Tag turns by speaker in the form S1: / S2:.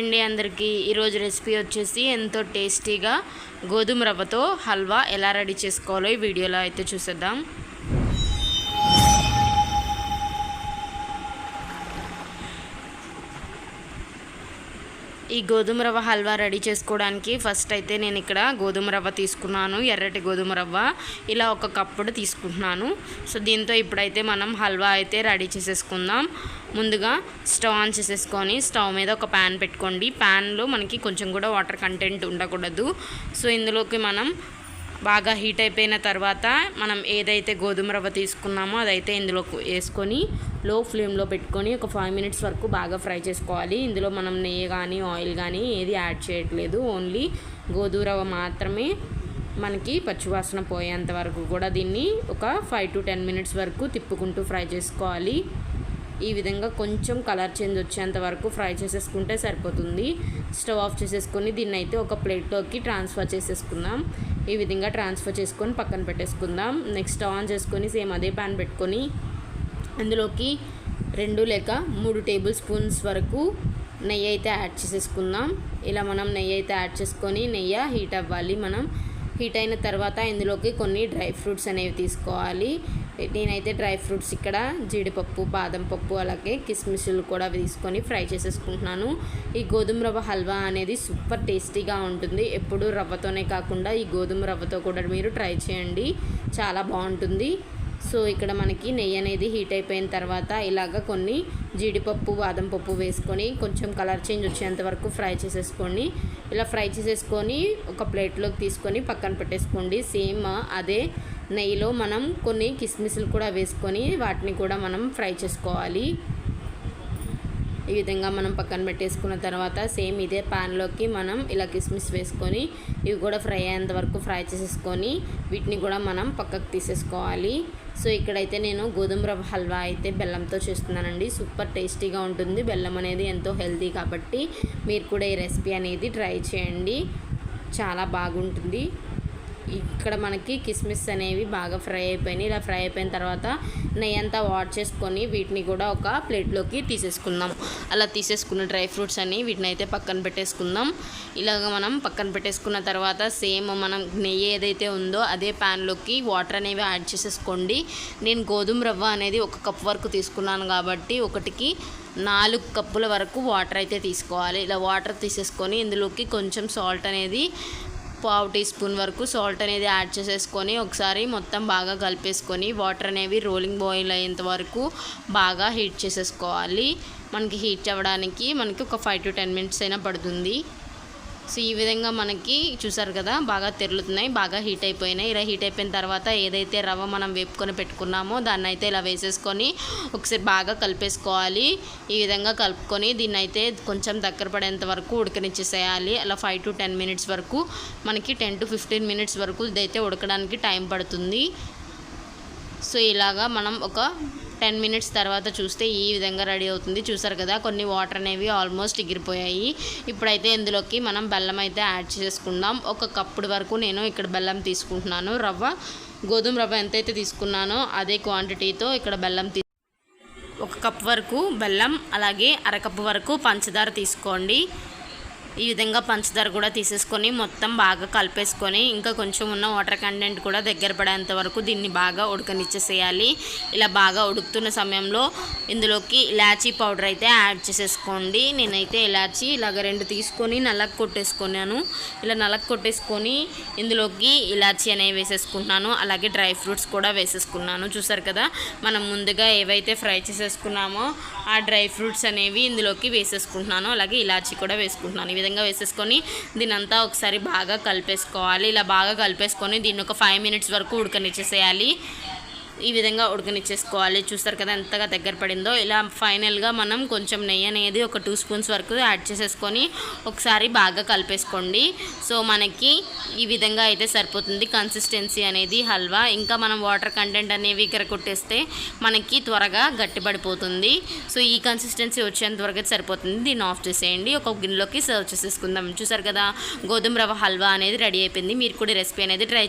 S1: అండి అందరికీ. ఈరోజు రెసిపీ వచ్చేసి ఎంతో టేస్టీగా గోధుమ రవ్వతో హల్వా ఎలా రెడీ చేసుకోవాలో ఈ వీడియోలో అయితే చూసేద్దాం. ఈ గోధుమ రవ్వ హల్వా రెడీ చేసుకోవడానికి ఫస్ట్ అయితే నేను ఇక్కడ గోధుమ రవ్వ తీసుకున్నాను ఎర్రటి గోధుమ రవ్వ. ఇలా ఒక కప్పుడు తీసుకుంటున్నాను. సో దీంతో ఇప్పుడైతే మనం హల్వా అయితే రెడీ చేసేసుకుందాం. ముందుగా స్టవ్ ఆన్ చేసేసుకొని స్టవ్ మీద ఒక ప్యాన్ పెట్టుకోండి. ప్యాన్లో మనకి కొంచెం కూడా వాటర్ కంటెంట్ ఉండకూడదు. సో ఇందులోకి మనం బాగా హీట్ అయిపోయిన తర్వాత మనం ఏదైతే గోధుమ రవ్వ తీసుకున్నామో అదైతే ఇందులో వేసుకొని లో ఫ్లేమ్లో పెట్టుకొని ఒక ఫైవ్ మినిట్స్ వరకు బాగా ఫ్రై చేసుకోవాలి. ఇందులో మనం నెయ్యి కానీ ఆయిల్ కానీ ఏది యాడ్ చేయట్లేదు. ఓన్లీ గోధుమ రవ్వ మాత్రమే మనకి పచ్చివాసన పోయేంత వరకు కూడా దీన్ని ఒక ఫైవ్ టు టెన్ మినిట్స్ వరకు తిప్పుకుంటూ ఫ్రై చేసుకోవాలి. ఈ విధంగా కొంచెం కలర్ చేంజ్ వచ్చేంత వరకు ఫ్రై చేసేసుకుంటే సరిపోతుంది. స్టవ్ ఆఫ్ చేసేసుకొని దీన్ని అయితే ఒక ప్లేట్లోకి ట్రాన్స్ఫర్ చేసేసుకుందాం. ఈ విధంగా ట్రాన్స్ఫర్ చేసుకొని పక్కన పెట్టేసుకుందాం. నెక్స్ట్ ఆన్ చేసుకొని సేమ్ అదే ప్యాన్ పెట్టుకొని అందులోకి రెండు లేక మూడు టేబుల్ స్పూన్స్ వరకు నెయ్యి అయితే యాడ్ చేసేసుకుందాం. ఇలా మనం నెయ్యి అయితే యాడ్ చేసుకొని నెయ్యి హీట్ అవ్వాలి మనం. హీట్ అయిన తర్వాత ఇందులోకి కొన్ని డ్రై ఫ్రూట్స్ అనేవి తీసుకోవాలి. నేనైతే డ్రై ఫ్రూట్స్ ఇక్కడ జీడిపప్పు బాదం పప్పు అలాగే కిస్మిస్లు కూడా తీసుకొని ఫ్రై చేసేసుకుంటున్నాను. ఈ గోధుమ రవ్వ హల్వా అనేది సూపర్ టేస్టీగా ఉంటుంది. ఎప్పుడు రవ్వతోనే కాకుండా ఈ గోధుమ రవ్వతో కూడా మీరు ట్రై చేయండి. చాలా బాగుంటుంది. సో ఇక్కడ మనకి నెయ్యి అనేది హీట్ అయిపోయిన తర్వాత ఇలాగ కొన్ని జీడిపప్పు బాదం పప్పు వేసుకొని కొంచెం కలర్ చేంజ్ వచ్చేంత వరకు ఫ్రై చేసేసుకోండి. ఇలా ఫ్రై చేసేసుకొని ఒక ప్లేట్లోకి తీసుకొని పక్కన పెట్టేసుకోండి. సేమ్ అదే నెయ్యిలో మనం కొన్ని కిస్మిస్లు కూడా వేసుకొని వాటిని కూడా మనం ఫ్రై చేసుకోవాలి. ఈ విధంగా మనం పక్కన పెట్టేసుకున్న తర్వాత సేమ్ ఇదే ప్యాన్లోకి మనం ఇలా కిస్మిస్ వేసుకొని ఇవి కూడా ఫ్రై అయ్యేంత వరకు ఫ్రై చేసేసుకొని వీటిని కూడా మనం పక్కకు తీసేసుకోవాలి. సో ఇక్కడైతే నేను గోధుమ రవ్వ హల్వా అయితే బెల్లంతో చేస్తున్నానండి. సూపర్ టేస్టీగా ఉంటుంది. బెల్లం అనేది ఎంతో హెల్తీ కాబట్టి మీరు కూడా ఈ రెసిపీ అనేది ట్రై చేయండి. చాలా బాగుంటుంది. ఇక్కడ మనకి కిస్మిస్ అనేవి బాగా ఫ్రై అయిపోయినాయి. ఇలా ఫ్రై అయిపోయిన తర్వాత నెయ్యి అంతా వాట్ చేసుకొని వీటిని కూడా ఒక ప్లేట్లోకి తీసేసుకుందాం. అలా తీసేసుకున్న డ్రై ఫ్రూట్స్ అన్ని వీటిని అయితే పక్కన పెట్టేసుకుందాం. ఇలాగ మనం పక్కన పెట్టేసుకున్న తర్వాత సేమ్ మనం నెయ్యి ఏదైతే ఉందో అదే ప్యాన్లోకి వాటర్ అనేవి యాడ్ చేసేసుకోండి. నేను గోధుమ రవ్వ అనేది ఒక కప్ వరకు తీసుకున్నాను కాబట్టి ఒకటికి నాలుగు కప్పుల వరకు వాటర్ అయితే తీసుకోవాలి. ఇలా వాటర్ తీసేసుకొని ఇందులోకి కొంచెం సాల్ట్ అనేది పావు టీ స్పూన్ వరకు సాల్ట్ అనేది యాడ్ చేసేసుకొని ఒకసారి మొత్తం బాగా కలిపేసుకొని వాటర్ అనేవి రోలింగ్ బాయిల్ అయ్యేంత వరకు బాగా హీట్ చేసేసుకోవాలి. మనకి హీట్ అవ్వడానికి మనకి ఒక ఫైవ్ టు టెన్ మినిట్స్ అయినా పడుతుంది. సో ఈ విధంగా మనకి చూసారు కదా బాగా తెరులుతున్నాయి బాగా హీట్ అయిపోయినాయి. ఇలా హీట్ అయిపోయిన తర్వాత ఏదైతే రవ్వ మనం వేపుకొని పెట్టుకున్నామో దాన్ని అయితే ఇలా వేసేసుకొని ఒకసారి బాగా కలిపేసుకోవాలి. ఈ విధంగా కలుపుకొని దీన్ని అయితే కొంచెం దగ్గర పడేంత వరకు ఉడకనిచ్చేసేయాలి. అలా ఫైవ్ టు టెన్ మినిట్స్ వరకు మనకి టెన్ టు ఫిఫ్టీన్ మినిట్స్ వరకు ఇదైతే ఉడకడానికి టైం పడుతుంది. సో ఇలాగా మనం ఒక టెన్ మినిట్స్ తర్వాత చూస్తే ఈ విధంగా రెడీ అవుతుంది. చూసారు కదా కొన్ని వాటర్ అనేవి ఆల్మోస్ట్ ఎగిరిపోయాయి. ఇప్పుడైతే ఇందులోకి మనం బెల్లం అయితే యాడ్ చేసుకుందాం. ఒక కప్పుడు వరకు నేను ఇక్కడ బెల్లం తీసుకుంటున్నాను. రవ్వ గోధుమ రవ్వ ఎంతైతే తీసుకున్నానో అదే క్వాంటిటీతో ఇక్కడ బెల్లం తీ ఒక కప్ వరకు బెల్లం అలాగే అరకప్పు వరకు పంచదార తీసుకోండి. ఈ విధంగా పంచదార కూడా తీసేసుకొని మొత్తం బాగా కలిపేసుకొని ఇంకా కొంచెం ఉన్న వాటర్ కంటెంట్ కూడా దగ్గర పడేంత వరకు దీన్ని బాగా ఉడకనిచ్చేసేయాలి. ఇలా బాగా ఉడుకుతున్న సమయంలో ఇందులోకి ఇలాచీ పౌడర్ అయితే యాడ్ చేసేసుకోండి. నేనైతే ఇలాచీ ఇలాగ రెండు తీసుకొని నల్లకి కొట్టేసుకున్నాను. ఇలా నల్లకి కొట్టేసుకొని ఇందులోకి ఇలాచీ అనేవి వేసేసుకుంటున్నాను. అలాగే డ్రై ఫ్రూట్స్ కూడా వేసేసుకున్నాను. చూసారు కదా మనం ముందుగా ఏవైతే ఫ్రై చేసేసుకున్నామో ఆ డ్రై ఫ్రూట్స్ అనేవి ఇందులోకి వేసేసుకుంటున్నాను. అలాగే ఇలాచీ కూడా వేసుకుంటున్నాను. విధంగా వేసేసుకొని దీని అంతా ఒకసారి బాగా కలిపేసుకోవాలి. ఇలా బాగా కలిపేసుకొని దీన్ని ఒక ఫైవ్ మినిట్స్ వరకు ఉడకనిచ్చేసేయాలి. ఈ విధంగా ఉడకనిచ్చేసుకోవాలి. చూస్తారు కదా ఎంతగా దగ్గర పడిందో. ఇలా ఫైనల్గా మనం కొంచెం నెయ్యి అనేది ఒక టూ స్పూన్స్ వరకు యాడ్ చేసేసుకొని ఒకసారి బాగా కలిపేసుకోండి. సో మనకి ఈ విధంగా అయితే సరిపోతుంది. కన్సిస్టెన్సీ అనేది హల్వా. ఇంకా మనం వాటర్ కంటెంట్ అనేవి ఇక్కడ కొట్టేస్తే మనకి త్వరగా గట్టిపడిపోతుంది. సో ఈ కన్సిస్టెన్సీ వచ్చేంత వరకు అయితే సరిపోతుంది. దీన్ని ఆఫ్ చేసేయండి. ఒక గిన్నెలోకి సర్వ్ చేసేసుకుందాం. చూసారు కదా గోధుమ రవ్వ హల్వా అనేది రెడీ అయిపోయింది. మీరు కూడా రెసిపీ అనేది ట్రై